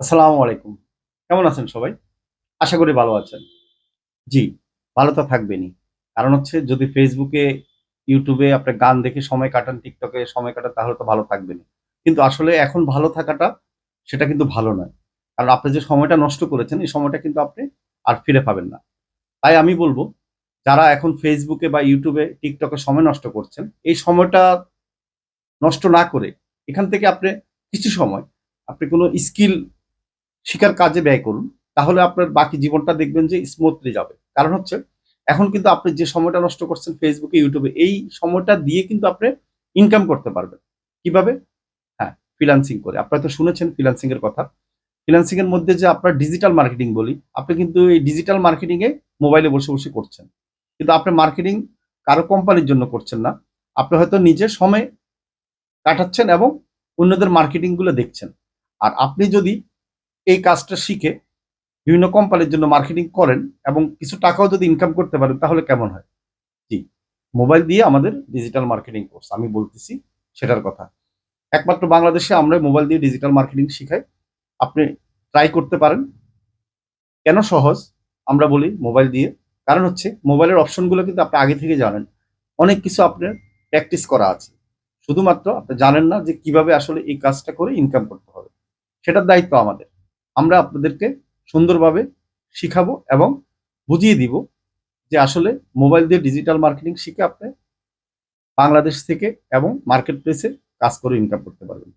আসসালামু আলাইকুম। কেমন আছেন সবাই? আশা করি ভালো আছেন। জি, ভালো তো থাকবেনই। কারণ হচ্ছে যদি ফেসবুকে ইউটিউবে আপনি গান দেখে সময় কাটান টিকটকে সময় কাটান, তাহলে তো ভালো থাকবেনই। কিন্তু আসলে এখন ভালো থাকাটা সেটা কিন্তু ভালো নয়। কারণ আপনি যে সময়টা নষ্ট করেছেন, এই সময়টা কিন্তু আপনি আর ফিরে পাবেন না। তাই আমি বলব, যারা এখন ফেসবুকে বা ইউটিউবে টিকটকে সময় নষ্ট করছেন, এই সময়টা নষ্ট না করে এখান থেকে আপনি কিছু সময়, আপনি কোনো স্কিল শিকার কাজে ব্যয় করুন, তাহলে আপনার বাকি জীবনটা দেখবেন যে স্মুথলি যাবে। কারণ হচ্ছে, এখন কিন্তু আপনি যে সময়টা নষ্ট করছেন ফেসবুকে ইউটিউবে এই সময়টা দিয়ে কিন্তু আপনি ইনকাম করতে পারবেন। কীভাবে? হ্যাঁ ফ্রিল্যান্সিং করে। আপনারা তো শুনেছেন ফ্রিল্যান্সিং এর কথা। ফ্রিল্যান্সিং এর মধ্যে যে আপনার ডিজিটাল মার্কেটিং বলি, আপনি কিন্তু এই ডিজিটাল মার্কেটিং এ মোবাইলে বসে বসে করছেন। কিন্তু আপনি মার্কেটিং কারও কোম্পানির জন্য করছেন না। আপনি হয়তো নিজে সময় কাটাচ্ছেন এবং অন্যদের মার্কেটিংগুলো দেখছেন। আর আপনি যদি এই কাজটা শিখে বিভিন্ন কোম্পানির জন্য মার্কেটিং করেন এবং কিছু টাকাও যদি ইনকাম করতে পারেন, তাহলে কেমন হয়? জি মোবাইল দিয়ে আমাদের ডিজিটাল মার্কেটিং কোর্স আমি বলতেছি সেটার কথা। একমাত্র বাংলাদেশে আমরা মোবাইল দিয়ে ডিজিটাল মার্কেটিং শিখাই। আপনি ট্রাই করতে পারেন। কেন সহজ? আমরা বলি মোবাইল দিয়ে। কারণ হচ্ছে মোবাইলের অপশনগুলো কিন্তু আপনি আগে থেকে জানেন। অনেক কিছু আপনার প্র্যাকটিস করা আছে। শুধুমাত্র আপনি জানেন না যে কীভাবে আসলে এই কাজটা করে ইনকাম করতে হবে। সেটার দায়িত্ব আমাদের। আমরা আপনাদেরকে সুন্দরভাবে শিখাবো এবং বুঝিয়ে দিব যে আসলে মোবাইল দিয়ে ডিজিটাল মার্কেটিং শিখে আপনি বাংলাদেশ থেকে এবং মার্কেট প্লেসে কাজ করে ইনকাম করতে পারবেন।